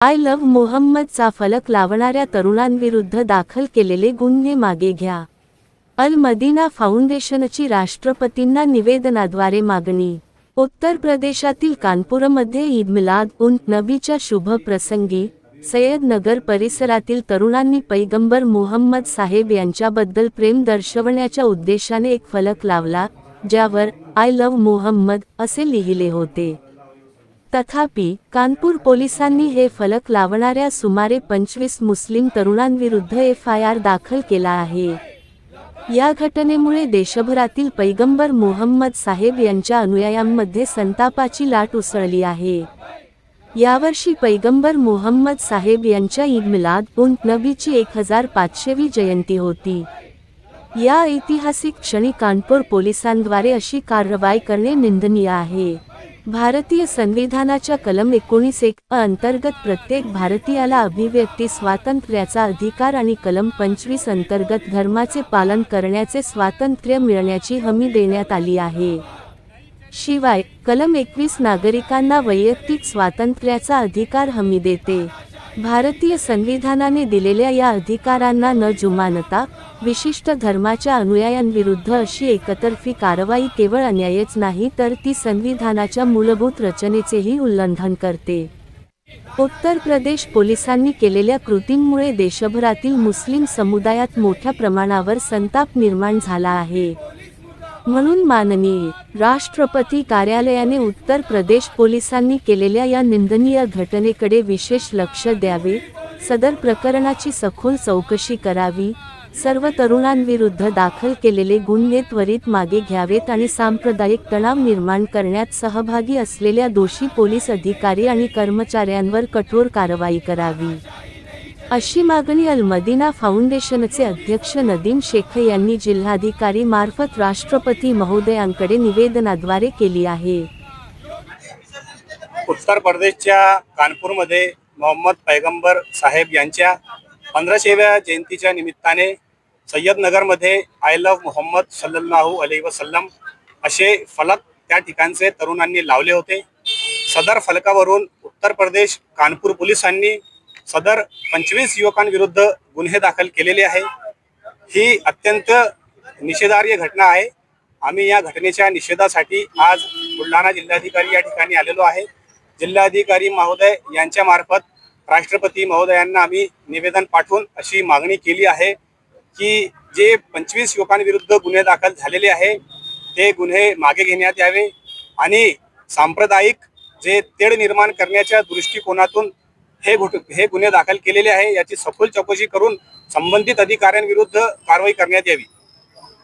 I love मोहम्मदचा फलक लावणाऱ्या तरुणांविरुद्ध दाखल केलेले गुन्हे मागे घ्या. अल मदिना फाउंडेशनची राष्ट्रपतींना निवेदनाद्वारे मागणी. उत्तर प्रदेशातील कानपूरमध्ये ईद मिलाद उन नबीच्या शुभ प्रसंगी सय्यद नगर परिसरातील तरुणांनी पैगंबर मोहम्मद साहेब यांच्याबद्दल प्रेम दर्शवण्याच्या उद्देशाने एक फलक लावला ज्यावर आय लव्ह मोहम्मद असे लिहिले होते. तथापि कानपूर पोलिसांनी हे फलक लावणाऱ्या सुमारे पंचवीस मुस्लिम तरुणांविरुद्ध एफ आय आर दाखल केला आहे. या घटनेमुळे देशभरातील पैगंबर मोहम्मद साहेब यांच्या अनुयायांमध्ये संतापाची लाट उसळली आहे. यावर्षी पैगंबर मोहम्मद साहेब यांच्या ईद मिलाद उन नबीची एक हजार पाचशेवी जयंती होती. या ऐतिहासिक क्षणी कानपूर पोलिसांद्वारे अशी कारवाई करणे निंदनीय आहे. भारतीय संविधानाच्या कलम एकोणीस एक अंतर्गत प्रत्येक भारतीयाला अभिव्यक्ती स्वातंत्र्याचा अधिकार आणि कलम पंचवीस अंतर्गत धर्माचे पालन करण्याचे स्वातंत्र्य मिळण्याची हमी देण्यात आली आहे. शिवाय कलम एकवीस नागरिकांना वैयक्तिक स्वातंत्र्याचा अधिकार हमी देते. भारतीय संविधानाने दिलेल्या या अधिकारांना न जुमानता विशिष्ट धर्माच्या अनुयायांविरुद्ध अशी एकतर्फी कारवाई केवळ अन्यायच नाही तर ती संविधानाच्या मूलभूत रचनेचेही उल्लंघन करते. उत्तर प्रदेश पोलिसांनी केलेल्या कृतींमुळे देशभरातील मुस्लिम समुदायात मोठ्या प्रमाणावर संताप निर्माण झाला आहे. म्हणून माननीय राष्ट्रपती कार्यालयाने उत्तर प्रदेश पोलिसांनी केलेल्या या निंदनीय घटनेकडे विशेष लक्ष द्यावे सदर प्रकरणाची सखोल चौकशी करावी सर्व तरुणांविरुद्ध दाखल केलेले गुन्हे त्वरित मागे घ्यावेत आणि सांप्रदायिक तणाव निर्माण करण्यात सहभागी असलेल्या दोषी पोलीस अधिकारी आणि कर्मचाऱ्यांवर कठोर कारवाई करावी. अशी मागणी अल मदिना फाउंडेशनचे अध्यक्ष नदीम शेख यांनी जिल्हाधिकारी मार्फत राष्ट्रपती महोदयांकडे निवेदनाद्वारे केली आहे. उत्तर प्रदेशच्या कानपूरमध्ये मोहम्मद पैगंबर साहेब यांच्या पंधराशेव्या जयंतीच्या निमित्ताने सय्यदनगरमध्ये आय लव्ह मोहम्मद सल्लल्लाहू अली वसल्लम असे फलक त्या ठिकाणचे तरुणांनी लावले होते. सदर फलकावरून उत्तर प्रदेश कानपूर पोलिसांनी सदर पंचवीस युवकांविरुद्ध गुन्हे दाखल केलेले आहे. ही अत्यंत निषेधार्य घटना आहे. आम्ही या घटनेच्या निषेधासाठी आज बुलढाणा जिल्हाधिकारी या ठिकाणी आलेलो आहे. जिल्हाधिकारी महोदय यांच्या मार्फत राष्ट्रपती महोदयांना आम्ही निवेदन पाठवून अशी मागणी केली आहे की जे पंचवीस युवकांविरुद्ध गुन्हे दाखल झालेले आहे ते गुन्हे मागे घेण्यात यावे आणि सांप्रदायिक जे तेढ निर्माण करण्याच्या दृष्टिकोनातून हे हे गुन्हे दाखल केलेले आहे. याची सखोल चौकशी करून संबंधित अधिकाऱ्यांविरुद्ध कारवाई करण्यात यावी.